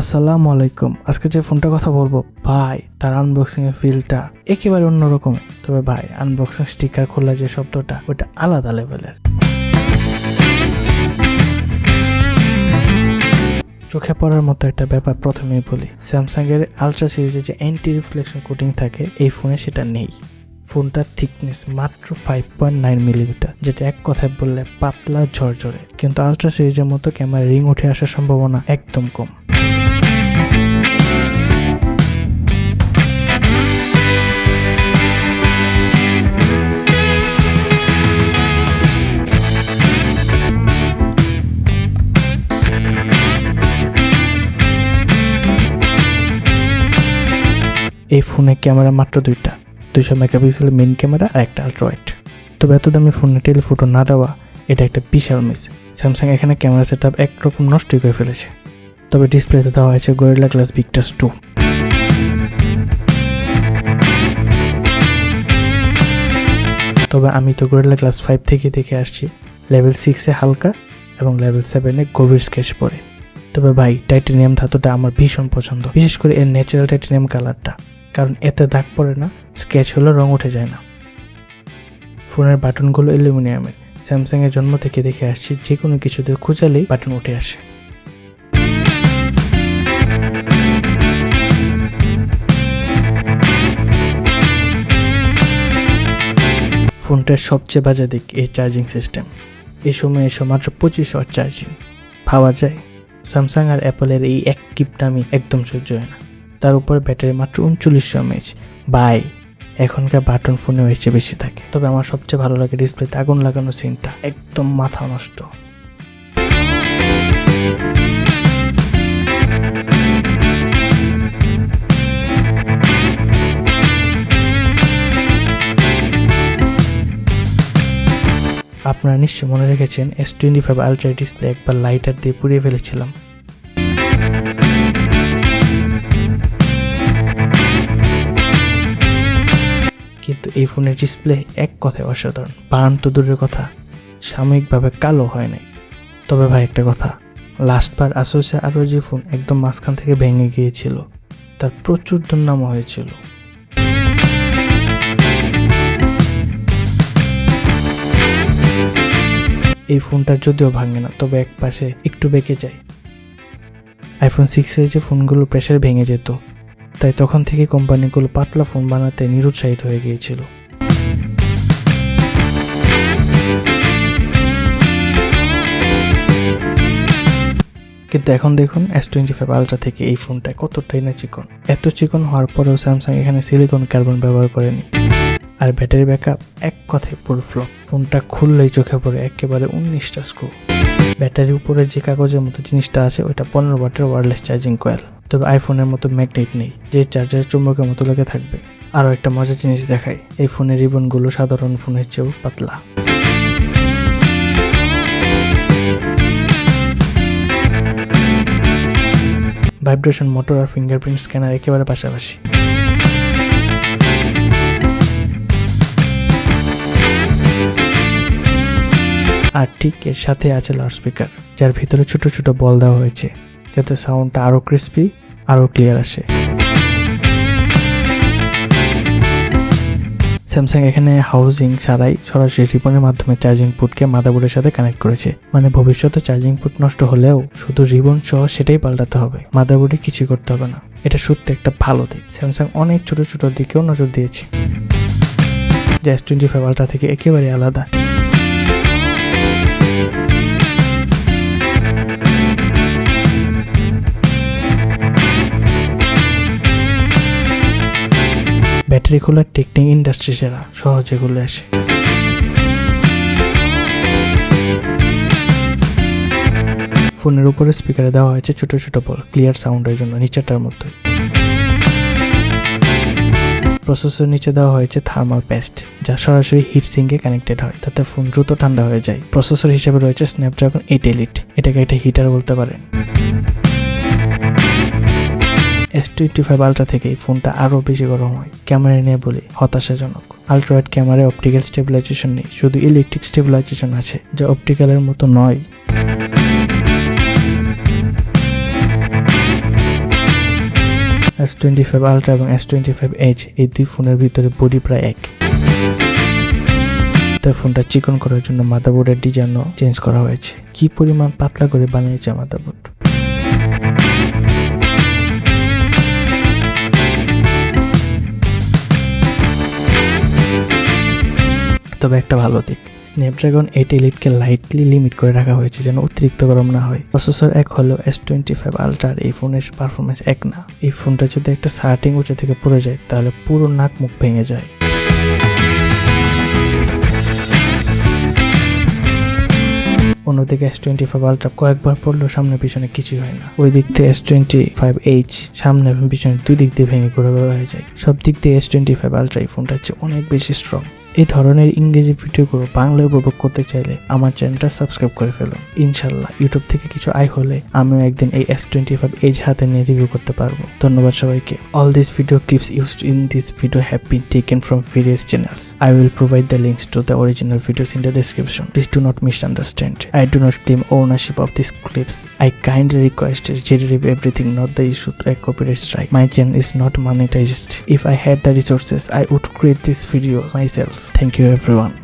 আসসালামু আলাইকুম। আজকে যে ফোনটা কথা বলব, ভাই, তার আনবক্সিং এর ফিলটা একেবারে অন্যরকম তবে ভাই আনবক্সিং স্টিকার খোলা যে শব্দটা, ওটা আলাদা লেভেলের চোখে পড়ার মতো একটা ব্যাপার প্রথমেই বলি। স্যামসাং এর আলট্রা সিরিজে যে অ্যান্টি রিফ্লেকশন কোটিং থাকে, এই ফোনে সেটা নেই। ফোনটার থিকনেস মাত্র ফাইভ পয়েন্ট নাইন মিলিমিটার যেটা এক কথায় বললে পাতলা ঝরঝরে। কিন্তু আলট্রা সিরিজের মতো ক্যামেরা রিং উঠে আসার সম্ভাবনা একদম কম। এই ফোনে ক্যামেরা মাত্র দুইটা, দুইশো মেগাপিক্সেল মেন ক্যামেরা আর একটা আলট্রাওয়াইড তবে এত দামি ফোনে টেলিফোটো না দেওয়া, এটা একটা বিশাল মিস স্যামসাং এখানে ক্যামেরা সেট আপ একরকম নষ্টই করে ফেলেছে। তবে ডিসপ্লেতে দেওয়া হয়েছে গরিলা গ্লাস ভিক্টাস টু তবে আমি তো গরিলা গ্লাস ফাইভ থেকে দেখে আসছি। লেভেল সিক্সে হালকা এবং লেভেল সেভেনে গভীর স্কেচ পড়ে। তবে ভাই টাইটেনিয়াম ধাতুটা আমার ভীষণ পছন্দ। বিশেষ করে এর ন্যাচারাল টাইটেনিয়াম কালারটা কারণ এতে দাগ পড়ে না স্কেচ হলে রং উঠে যায় না। ফোনের বাটনগুলো অ্যালুমিনিয়ামের। স্যামসাং এর জন্ম থেকে দেখে আসছি যে কোনো কিছুতে খুঁজালেই বাটন উঠে আসে। ফোনটার সবচেয়ে বাজে দিক এই চার্জিং সিস্টেম এ সময় এসে মাত্র পঁচিশ চার্জিং ভাবা যায়। স্যামসাং আর অ্যাপলের এই এক কিপটা আমি একদম সহ্য হয় না। তার উপর ব্যাটারি মাত্র উনচল্লিশশো এমএচ বাই, এখনকার বাটন ফোনে এর বেশি থাকে। তবে আমার সবচেয়ে ভালো লাগে ডিসপ্লেতে আগুন লাগানো সিনটা একদম মাথা নষ্ট। আপনারা নিশ্চয় মনে রেখেছেন S twenty five ultra display একবার লাইটার দিয়ে পুড়িয়ে ফেলেছিলাম। এই ফোনের ডিসপ্লে এক কথায় অসাধারণ। বানান তো দূরের কথা, সাময়িকভাবে কালো হয় নাই। তবে ভাই, একটা কথা, লাস্টবার আসোসে আরও যে ফোন একদম মাঝখান থেকে ভেঙে গিয়েছিল, তার প্রচুর দুর্নাম হয়েছিল। এই ফোনটা যদিও ভাঙে না, তবে এক পাশে একটু বেঁকে যায়। আইফোন সিক্সের যে ফোনগুলো প্রেশার ভেঙে যেত তাই তখন থেকে কোম্পানিগুলো পাতলা ফোন বানাতে নিরুৎসাহিত হয়ে গিয়েছিল। কিন্তু এখন দেখুন এস টোয়েন্টি ফাইভ আলট্রা থেকে এই ফোনটা কতটাই না চিকন এত চিকন হওয়ার পরেও স্যামসাং এখানে সিলিকন কার্বন ব্যবহার করেনি। আর ব্যাটারি ব্যাকআপ এক কথায় পুরো ফ্লপ ফোনটা খুললেই চোখে পড়ে একেবারে উনিশটা স্ক্রু ব্যাটারির উপরে যে কাগজের মতো জিনিসটা আছে, ওইটা পনেরো ওয়াটের ওয়ারলেস চার্জিং কয়েল তবে আইফোনের মতো ম্যাগনেট নেই, যে চার্জার চুম্বকের মতো লেগে থাকবে। আরও একটা মজার জিনিস দেখাই এই ফোনের রিবনগুলো সাধারণ ফোনের চেয়েও পাতলা। ভাইব্রেশন মোটর আর ফিঙ্গারপ্রিন্ট স্ক্যানার একেবারে পাশাপাশি। আর ঠিক এর সাথে আছে লাউডস্পিকার যার ভিতরে ছোট ছোট বল দেওয়া হয়েছে, যাতে সাউন্ডটা আরও ক্রিস্পি আরও ক্লিয়ার আসে। স্যামসাং এখানে হাউজিং ছাড়াই সরাসরি রিবনের মাধ্যমে চার্জিং পুটকে মাদাবোর্ডের সাথে কানেক্ট করেছে। মানে ভবিষ্যতে চার্জিং পুট নষ্ট হলেও শুধু রিবন সহ সেটাই পাল্টাতে হবে। মাদাবোর্ডে কিছু করতে হবে না। এটা সত্যি একটা ভালো দিক। স্যামসাং অনেক ছোট ছোট দিকেও নজর দিয়েছে। যা এস টোয়েন্টি ফাইভ আলট্রা থেকে একেবারে আলাদা। খোলার টেকনিক ইন্ডাস্ট্রি সেরা, সহজে খুলে আসে ফোনের উপরে স্পিকারে দেওয়া হয়েছে ছোট ছোট বল ক্লিয়ার সাউন্ডের জন্য, নিচেরটার মতোই প্রসেসর নিচে দেওয়া হয়েছে থার্মাল পেস্ট যা সরাসরি হিট সিঙ্কে কানেক্টেড হয়, তাতে ফোন দ্রুত ঠান্ডা হয়ে যায়। প্রসেসর হিসেবে রয়েছে স্ন্যাপড্রাগন এইট এলিট এটাকে একটা হিটার বলতে পারেন। এস টোয়েন্টি ফাইভ আলট্রা থেকে এই ফোনটা আরও বেশি গরম হয়। ক্যামেরা নিয়ে বলি, হতাশাজনক। আলট্রাওয়াইড ক্যামেরায় অপটিক্যাল স্টেবিলাইজেশন নেই, শুধু ইলেকট্রিক স্টেবিলাইজেশন আছে, যা অপটিক্যালের মতো নয়। এস টোয়েন্টি ফাইভ আলট্রা এবং এস টোয়েন্টি ফাইভ এইচ এই দুই ফোনের ভিতরে বডি প্রায় এক। তাই ফোনটা চিকন করার জন্য মাদারবোর্ডের ডিজাইনও চেঞ্জ করা হয়েছে। কি পরিমাণ পাতলা করে বানিয়েছে মাদারবোর্ড তবে একটা ভালো দিক। স্ন্যাপড্রাগন এইট এলিটকে লাইটলি লিমিট করে রাখা হয়েছে যেন অতিরিক্ত গরম না হয়। প্রসেসর এক হলো এস টোয়েন্টি ফাইভ আলট্রার এই ফোনের পারফরমেন্স এক না। এই ফোনটা যদি একটা সার্টিং উঁচু থেকে পড়ে যায়, তাহলে পুরো নাক মুখ ভেঙে যায়। অন্যদিকে এস টোয়েন্টি ফাইভ আলট্রা কয়েকবার পড়লেও সামনে পিছনে কিছুই হয় না। ওই দিক থেকে এস টোয়েন্টি ফাইভ এইচ সামনে এবং পিছনে দুই দিক দিয়ে ভেঙে ঘুরে ঘুরে হয়ে যায়। সব দিক দিয়ে এস টোয়েন্টি ফাইভ আলট্রা এই ফোনটা হচ্ছে অনেক বেশি স্ট্রং এই ধরনের ইংরেজি ভিডিওগুলো বাংলায় উপভোগ করতে চাইলে আমার চ্যানেলটা সাবস্ক্রাইব করে ফেলুন ইনশাল্লাহ ইউটিউব থেকে কিছু আয় হলে আমিও একদিন এই এস টোয়েন্টি ফাইভ এজ হাতে নিয়ে রিভিউ করতে পারব। ধন্যবাদ সবাইকে। All this video clips use in this video have been taken from videos channels I will provide the links to the original videos in the description please do not misunderstand I do not claim ownership of this clips I kindly request জেডিভ everything not the issue to a copy strike my channel is not monetized if I had the resources I would create this video myself Thank you everyone.